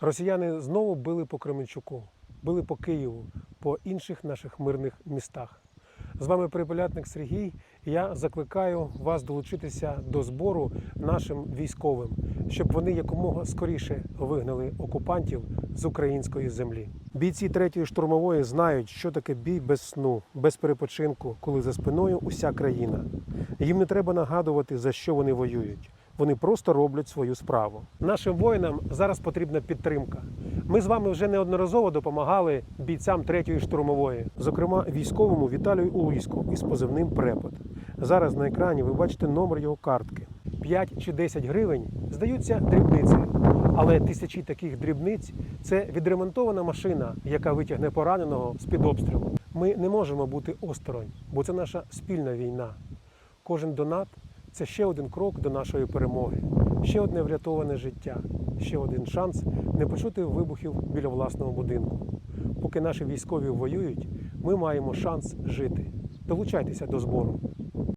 Росіяни знову били по Кременчуку, били по Києву, по інших наших мирних містах. З вами перепелятник Сергій. Я закликаю вас долучитися до збору нашим військовим, щоб вони якомога скоріше вигнали окупантів з української землі. Бійці третьої штурмової знають, що таке бій без сну, без перепочинку, коли за спиною уся країна. Їм не треба нагадувати, за що вони воюють. Вони просто роблять свою справу. Нашим воїнам зараз потрібна підтримка. Ми з вами вже неодноразово допомагали бійцям третьої штурмової, зокрема військовому Віталію Улуську із позивним Препод. Зараз на екрані ви бачите номер його картки. 5 чи 10 гривень здаються дрібницею, але тисячі таких дрібниць це відремонтована машина, яка витягне пораненого з під обстрілу. Ми не можемо бути осторонь, бо це наша спільна війна. Кожен донат це ще один крок до нашої перемоги, ще одне врятоване життя, ще один шанс не почути вибухів біля власного будинку. Поки наші військові воюють, ми маємо шанс жити. Долучайтеся до збору.